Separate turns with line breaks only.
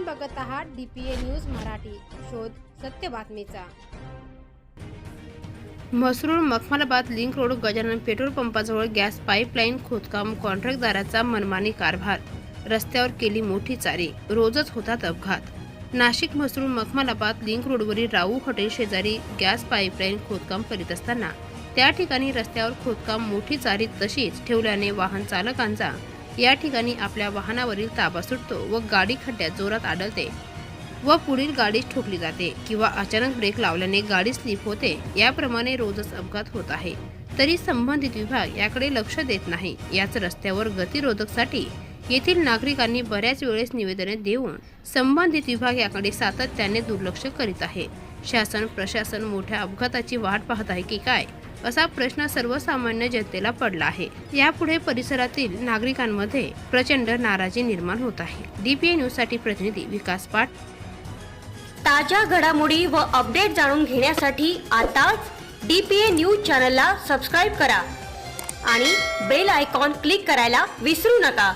आपण बघत आहात डीपीए न्यूज मराठी. शोध सत्य बातमीचा. Mhasrul Makhmalabad link road Gajanan petrol पंपाजवळ gas pipeline खोदकाम कॉन्ट्रॅक्टदाराचा मनमानी कारभार. रस्त्यावर केली मोठी चारी. रोजच होतात अपघात. नाशिक म्हसरूळ मखमालाबाद लिंक रोडवरील राऊ हॉटेल शेजारी गॅस पाईपलाईन खोदकाम करीत असताना त्या ठिकाणी रस्त्यावर खोदकाम मोठी चारी तशीच ठेवल्याने वाहन चालकांचा या ठिकाणी आपल्या वाहनावरील ताबा सुटतो व गाडी खड्ड्यात जोरात आढळते व पुढील गाडी ठोकली जाते किंवा अचानक ब्रेक लावल्याने गाडी स्लिप होते. याप्रमाणे रोजच अपघात होत आहे. तरी संबंधित विभाग याकडे लक्ष देत नाही. याच रस्त्यावर गतिरोधकसाठी येथील नागरिकांनी बऱ्याच वेळेस निवेदने देऊन संबंधित विभाग याकडे सातत्याने दुर्लक्ष करीत आहे. शासन प्रशासन मोठ्या अपघाताची वाट पाहत आहे की काय? असा प्रश्न सर्वसामान्य जनतेला पडला आहे. यापुढे परिसरातील नागरिकांमध्ये प्रचंड नाराजी निर्माण होत आहे. डीपीए न्यूजसाठी प्रतिनिधी विकास पाट.
ताज्या घडामोडी व अपडेट जाणून घेण्यासाठी आताच डी पी ए न्यूज चॅनलला सबस्क्राईब करा. आणि बेल आयकॉन क्लिक करायला विसरू नका.